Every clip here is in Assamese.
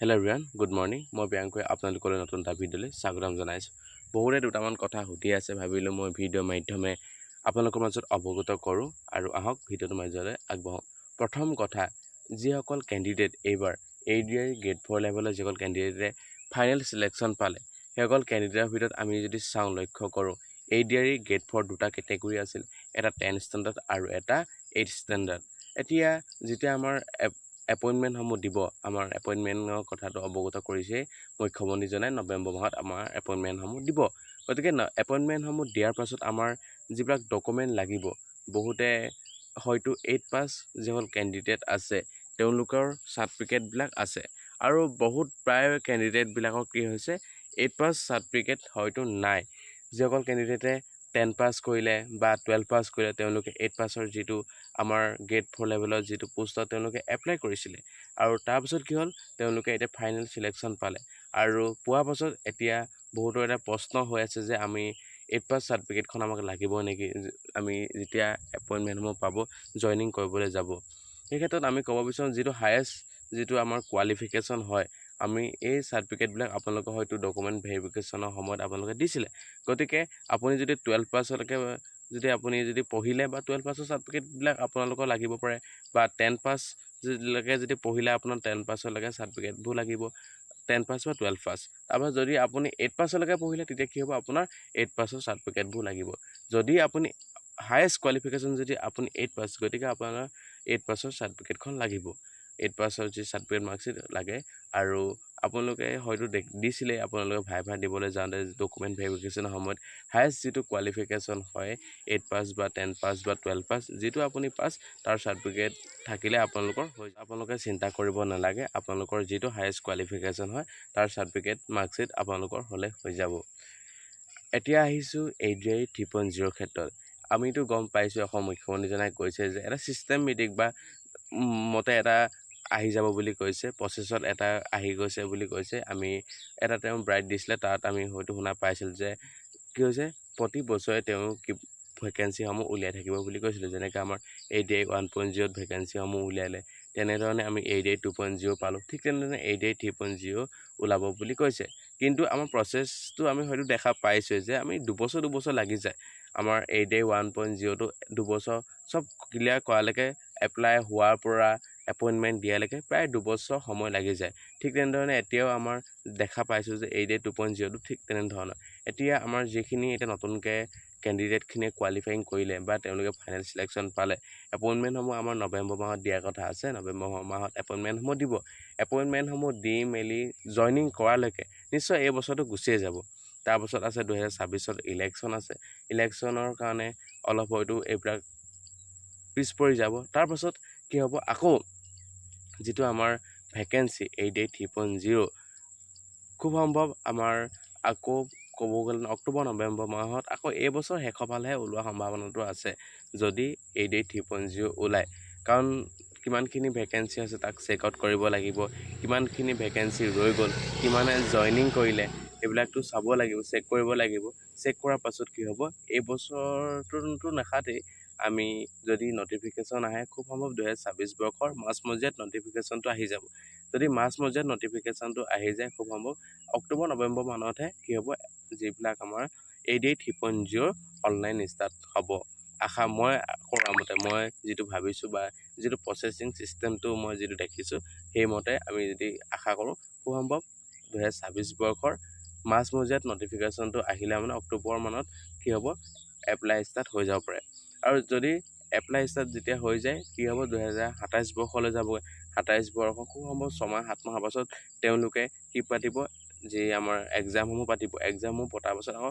হেল্ল' এভৰিৱান গুড মৰ্ণিং মই প্ৰিয়াংকুৱে আপোনালোকলৈ নতুন এটা ভিডিঅ'লৈ স্বাগতম জনাইছোঁ। বহুতে দুটামান কথা সুধি আছে, ভাবিলোঁ মই ভিডিঅ'ৰ মাধ্যমে আপোনালোকৰ মাজত অৱগত কৰোঁ আৰু আহক ভিডিঅ'টোৰ মাজলৈ আগবাঢ়োঁ। প্ৰথম কথা, যিসকল কেণ্ডিডেট এইবাৰ A D I grade four লেভেলৰ যিসকল কেণ্ডিডেটে ফাইনেল চিলেকশ্যন পালে, সেইসকল কেণ্ডিডেটৰ ভিতৰত আমি যদি চাওঁ, লক্ষ্য কৰোঁ A D I grade four দুটা কেটেগৰী আছিল, এটা টেন ষ্টেণ্ডাৰ্ড আৰু এটা এইট ষ্টেণ্ডাৰ্ড এতিয়া যেতিয়া আমাৰ এপইণ্টমেণ্টসমূহ দিব। আমাৰ এপইণ্টমেণ্টৰ কথাটো অৱগত কৰিছেই মুখ্যমন্ত্ৰীজনে নৱেম্বৰ মাহত আমাৰ এপইণ্টমেণ্টসমূহ দিব। গতিকে এপইণ্টমেণ্টসমূহ দিয়াৰ পাছত আমাৰ যিবিলাক ডকুমেণ্ট লাগিব বহুতে হয়তো এইট পাছ যিসকল কেণ্ডিডেট আছে তেওঁলোকৰ চাৰ্টিফিকেটবিলাক আছে। আৰু বহুত প্ৰায় কেণ্ডিডেটবিলাকৰ কি হৈছে এইট পাছ চাৰ্টিফিকেট হয়তো নাই। যিসকল কেণ্ডিডেটে টেন পাছ কৰিলে বা টুৱেলভ পাছ কৰিলে তেওঁলোকে এইট পাছৰ যিটো আমাৰ গ্ৰেড ফ'ৰ লেভেলৰ যিটো পোষ্টত তেওঁলোকে এপ্লাই কৰিছিলে। আৰু তাৰপিছত কি হ'ল, তেওঁলোকে এতিয়া ফাইনেল চিলেকশ্যন পালে। আৰু পোৱাৰ পাছত এতিয়া বহুতৰ এটা প্ৰশ্ন হৈ আছে যে আমি এইট পাছ চাৰ্টিফিকেটখন আমাক লাগিব নেকি? আমি যেতিয়া এপইণ্টমেণ্টসমূহ পাব জইনিং কৰিবলৈ যাব। সেই ক্ষেত্ৰত আমি ক'ব বিচাৰোঁ, যিটো হায়েষ্ট যিটো আমাৰ কোৱালিফিকেশ্যন হয় আমি এই চাৰ্টিফিকেটবিলাক আপোনালোকৰ হয়তো ডকুমেণ্ট ভেৰিফিকেশ্যনৰ সময়ত আপোনালোকে দিছিলে। গতিকে আপুনি যদি টুৱেলভ পাছলৈকে যদি আপুনি যদি পঢ়িলে বা টুৱেলভ পাছৰ চাৰ্টিফিকেটবিলাক আপোনালোকৰ লাগিব পাৰে বা টেন পাছ লৈকে যদি পঢ়িলে আপোনাৰ টেন পাছলৈকে চাৰ্টিফিকেটবোৰ লাগিব টেন পাছ বা টুৱেলভ পাছ তাৰপৰা যদি আপুনি এইট পাছলৈকে পঢ়িলে তেতিয়া কি হ'ব? আপোনাৰ এইট পাছৰ চাৰ্টিফিকেটবোৰ লাগিব। যদি আপুনি হায়েষ্ট কোৱালিফিকেশ্যন যদি আপুনি এইট পাছ গতিকে আপোনাৰ এইট পাছৰ চাৰ্টিফিকেটখন লাগিব। এইট পাছৰ যি চাৰ্টিফিকেট মাৰ্কশ্বিট লাগে আৰু আপোনালোকে হয়তো দিছিলে আপোনালোকে ভাই ভাই দিবলৈ যাওঁতে ডকুমেণ্ট ভেৰিফিকেশ্যনৰ সময়ত হায়েষ্ট যিটো কোৱালিফিকেশ্যন হয় এইট পাছ বা টেন পাছ বা টুৱেলভ পাছ যিটো আপুনি পাছ তাৰ চাৰ্টিফিকেট থাকিলে আপোনালোকৰ হৈ আপোনালোকে চিন্তা কৰিব নালাগে আপোনালোকৰ যিটো হায়েষ্ট কোৱালিফিকেশ্যন হয় তাৰ চাৰ্টিফিকেট মাৰ্কশ্বিট আপোনালোকৰ হ'লে হৈ যাব। এতিয়া আহিছোঁ A D I three point জিৰ'ৰ ক্ষেত্ৰত। আমিতো গম পাইছোঁ অসম মুখ্যমন্ত্ৰীজনাই কৈছে যে এটা ছিষ্টেমেটিক বা মতে এটা আহি যাব বুলি কৈছে প্ৰচেছত এটা আহি গৈছে বুলি কৈছে। আমি এটা তেওঁ ব্ৰাইট দিছিলে তাত আমি হয়তো শুনা পাইছিলোঁ যে কি হৈছে প্ৰতি বছৰে তেওঁ কি ভেকেঞ্চিসমূহ উলিয়াই থাকিব বুলি কৈছিলোঁ যেনেকৈ আমাৰ A D I one point জিৰ'ত ভেকেঞ্চিসমূহ উলিয়ালে তেনেধৰণে আমি A D I two point zero' পালোঁ ঠিক তেনেধৰণে A D I three point zero' ওলাব বুলি কৈছে। কিন্তু আমাৰ প্ৰচেছটো আমি হয়তো দেখা পাইছোঁৱে যে আমি দুবছৰ দুবছৰ লাগি যায়। আমাৰ A D I one point জিৰ'টো দুবছৰ চব ক্লিয়াৰ কৰালৈকে এপ্লাই হোৱাৰ পৰা এপইণ্টমেণ্ট দিয়ালৈকে প্ৰায় দুবছৰ সময় লাগি যায়। ঠিক তেনেধৰণে এতিয়াও আমাৰ দেখা পাইছোঁ যে A D I two point জিৰ'টো ঠিক তেনেধৰণৰ। এতিয়া আমাৰ যিখিনি এতিয়া নতুনকৈ কেণ্ডিডেটখিনিয়ে কোৱালিফাইং কৰিলে বা তেওঁলোকে ফাইনেল চিলেকশ্যন পালে এপইণ্টমেণ্টসমূহ আমাৰ নৱেম্বৰ মাহত দিয়াৰ কথা আছে। নৱেম্বৰ মাহত এপইণ্টমেণ্টসমূহ দিব। এপইণ্টমেণ্টসমূহ দি মেলি জইনিং কৰালৈকে নিশ্চয় এই বছৰটো গুচিয়ে যাব। তাৰপাছত আছে দুহেজাৰ ছাব্বিছত ইলেকশ্যন আছে। ইলেকশ্যনৰ কাৰণে অলপ হয়তো এইবিলাক পিছ পৰি যাব। তাৰপাছত কি হ'ব? আকৌ যিটো আমাৰ ভেকেঞ্চি এই ডে থ্ৰী জিৰ' খুব সম্ভৱ আমাৰ আকৌ ক'ব গ'লে অক্টোবৰ নৱেম্বৰ মাহত আকৌ এইবছৰ শেষৰ ফালেহে ওলোৱাৰ সম্ভাৱনাটো আছে যদি এই ডে থ্ৰী পইণ্ট জিৰ' ওলায়। কাৰণ কিমানখিনি ভেকেঞ্চি আছে তাক চেক আউট কৰিব লাগিব কিমানখিনি ভেকেঞ্চি ৰৈ গ'ল কিমানে জইনিং কৰিলে এইবিলাকতো চাব লাগিব চেক কৰিব লাগিব। চেক কৰাৰ পাছত কি হ'ব এই বছৰটোতো নাখাতেই আমি যদি নটিফিকেশ্যন আহে খুব সম্ভৱ দুহেজাৰ ছাব্বিছ বৰ্ষৰ মাজমজিয়াত নটিফিকেশ্যনটো আহি যাব। যদি মাজমজিয়াত নটিফিকেশ্যনটো আহি যায় খুব সম্ভৱ অক্টোবৰ নৱেম্বৰ মানতহে কি হ'ব যিবিলাক আমাৰ A D three point zero' online start হ'ব। আশা মই কৰা মতে মই যিটো ভাবিছোঁ বা যিটো প্ৰচেচিং ছিষ্টেমটো মই যিটো দেখিছোঁ সেইমতে আমি যদি আশা কৰোঁ খুব সম্ভৱ দুহেজাৰ ছাব্বিছ বৰ্ষৰ মাজমজিয়াত নটিফিকেশ্যনটো আহিলে মানে অক্টোবৰ মানত কি হ'ব এপ্লাই ষ্টাৰ্ট হৈ যাব পাৰে। আৰু যদি এপ্লাই ষ্টাৰ্ট যেতিয়া হৈ যায় কি হ'ব? দুহেজাৰ সাতাইছ বৰ্ষলৈ যাবগৈ। সাতাইছ বৰ্ষ খুব সম্ভৱ ছমাহ সাত মাহৰ পাছত তেওঁলোকে কি পাতিব? যি আমাৰ এক্সামসমূহ পাতিব। এক্সামসমূহ পতাৰ পাছত আকৌ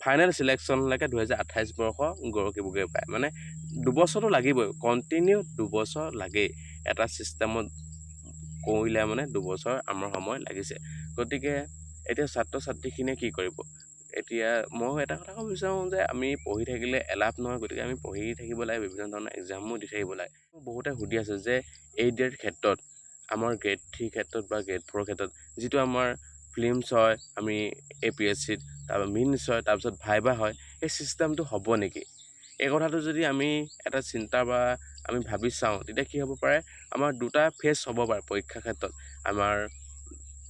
ফাইনেল চিলেকশ্যনলৈকে দুহেজাৰ আঠাইছ বৰ্ষ গৰকিবগৈ পায়। মানে দুবছৰটো লাগিবই। কণ্টিনিউ দুবছৰ লাগেই। এটা ছিষ্টেমত কৰিলে মানে দুবছৰ আমাৰ সময় লাগিছে। গতিকে এতিয়া ছাত্ৰ ছাত্ৰীখিনিয়ে কি কৰিব? এতিয়া মই এটা কথা ক'ব বিচাৰোঁ যে আমি পঢ়ি থাকিলে এলাভ নহয় গতিকে আমি পঢ়ি থাকিব লাগে বিভিন্ন ধৰণৰ এক্সামসমূহ দি থাকিব লাগে। বহুতে সুধি আছে যে এই ডেৰ ক্ষেত্ৰত আমাৰ গ্ৰেড থ্ৰীৰ ক্ষেত্ৰত বা গ্ৰেড ফ'ৰৰ ক্ষেত্ৰত যিটো আমাৰ ফিল্মছ হয় আমি এ পি এছ চিত তাৰপৰা মিনছ হয় তাৰপিছত ভাইবা হয় এই ছিষ্টেমটো হ'ব নেকি? এই কথাটো যদি আমি এটা চিন্তা বা আমি ভাবি চাওঁ তেতিয়া কি হ'ব পাৰে? আমাৰ দুটা ফেজ হ'ব পাৰে পৰীক্ষাৰ ক্ষেত্ৰত। আমাৰ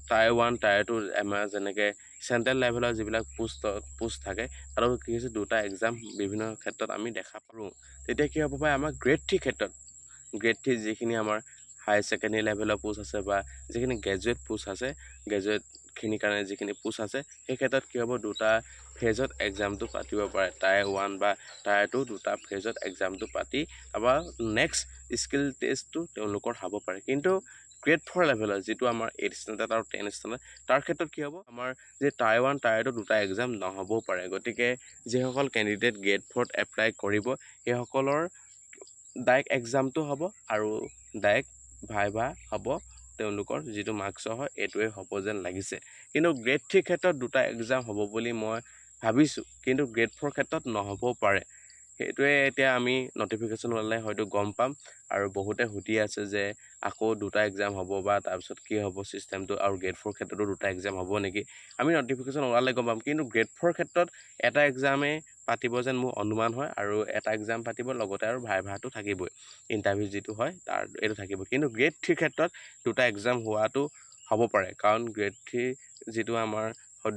টায়াৰ ওৱান টায়াৰ টু আমাৰ যেনেকৈ চেণ্ট্ৰেল লেভেলৰ যিবিলাক পোষ্ট পোষ্ট থাকে আৰু কি হৈছে দুটা এক্সাম বিভিন্ন ক্ষেত্ৰত আমি দেখা পাৰোঁ তেতিয়া কি হ'ব পাৰে আমাৰ গ্ৰেড থ্ৰী ক্ষেত্ৰত গ্ৰেড থ্ৰী যিখিনি আমাৰ হায়াৰ ছেকেণ্ডেৰী লেভেলৰ পোষ্ট আছে বা যিখিনি গ্ৰেজুৱেট পোষ্ট আছে গ্ৰেজুৱেটখিনিৰ কাৰণে যিখিনি পোষ্ট আছে সেই ক্ষেত্ৰত কি হ'ব দুটা ফেজত এক্সামটো পাতিব পাৰে। টায়াৰ ওৱান বা টায়াৰ টু দুটা ফেজত এক্সামটো পাতি তাৰপৰা নেক্সট স্কিল টেষ্টটো তেওঁলোকৰ হ'ব পাৰে। কিন্তু গ্ৰেড ফ'ৰ লেভেলৰ যিটো আমাৰ এইট ষ্টেণ্ডাৰ্ড আৰু টেন ষ্টেণ্ডাৰ্ড তাৰ ক্ষেত্ৰত কি হ'ব? আমাৰ যে টায়াৰ ওৱান টায়াৰ টু দুটা এক্সাম নহ'বও পাৰে গতিকে যিসকল কেণ্ডিডেট গ্ৰেড ফ'ৰত এপ্লাই কৰিব সেইসকলৰ ডাইৰেক্ট এক্সামটো হ'ব আৰু ডাইৰেক্ট ভাইভা হ'ব তেওঁলোকৰ যিটো মাৰ্কছৰ হয় এইটোৱে হ'ব যেন লাগিছে। কিন্তু গ্ৰেড থ্ৰীৰ ক্ষেত্ৰত দুটা এক্সাম হ'ব বুলি মই ভাবিছোঁ কিন্তু গ্ৰেড ফ'ৰ ক্ষেত্ৰত নহ'বও পাৰে। সেইটোৱে এতিয়া আমি নটিফিকেশ্যন ওলালে হয়তো গম পাম। আৰু বহুতে সুধি আছে যে আকৌ দুটা এক্সাম হ'ব বা তাৰপিছত কি হ'ব ছিষ্টেমটো আৰু গ্ৰেড ফ'ৰ ক্ষেত্ৰতো দুটা এক্সাম হ'ব নেকি? আমি নটিফিকেশ্যন ওলালে গম পাম। কিন্তু গ্ৰেড ফ'ৰ ক্ষেত্ৰত এটা এক্সামেই পাতিব যেন মোৰ অনুমান হয় আৰু এটা এক্সাম পাতিব লগতে আৰু ভাইভাটো থাকিবই। ইণ্টাৰভিউ যিটো হয় তাৰ এইটো থাকিব কিন্তু গ্ৰেড থ্ৰীৰ ক্ষেত্ৰত দুটা এক্সাম হোৱাটো হ'ব পাৰে। কাৰণ গ্ৰেড থ্ৰী যিটো আমাৰ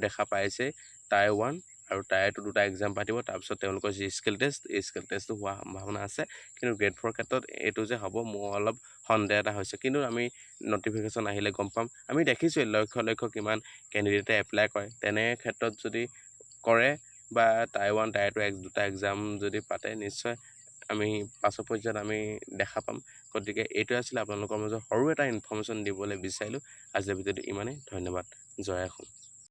দেখা পাইছে টায়াৰ ওৱান আৰু টায়াৰ টু দুটা এক্সাম পাতিব তাৰপিছত তেওঁলোকৰ যি স্কিল টেষ্ট এই স্কিল টেষ্টটো হোৱাৰ সম্ভাৱনা আছে। কিন্তু গ্ৰেড ফ'ৰ ক্ষেত্ৰত এইটো যে হ'ব মোৰ অলপ সন্দেহ এটা হৈছে। কিন্তু আমি নটিফিকেশ্যন আহিলে গম পাম। আমি দেখিছোঁৱেই লক্ষ লক্ষ কিমান কেণ্ডিডেটে এপ্লাই কৰে। তেনে ক্ষেত্ৰত যদি কৰে বা টায়াৰ ওৱান টায়াৰ টু এক্স দুটা এক্সাম যদি পাতে নিশ্চয় আমি পাছৰ পৰ্যায়ত আমি দেখা পাম। গতিকে এইটোৱে আছিলে আপোনালোকৰ মাজত সৰু এটা ইনফৰ্মেশ্যন দিবলৈ বিচাৰিলোঁ। আজিৰ ভিডিঅ'টো ইমানেই। ধন্যবাদ। জয় অসম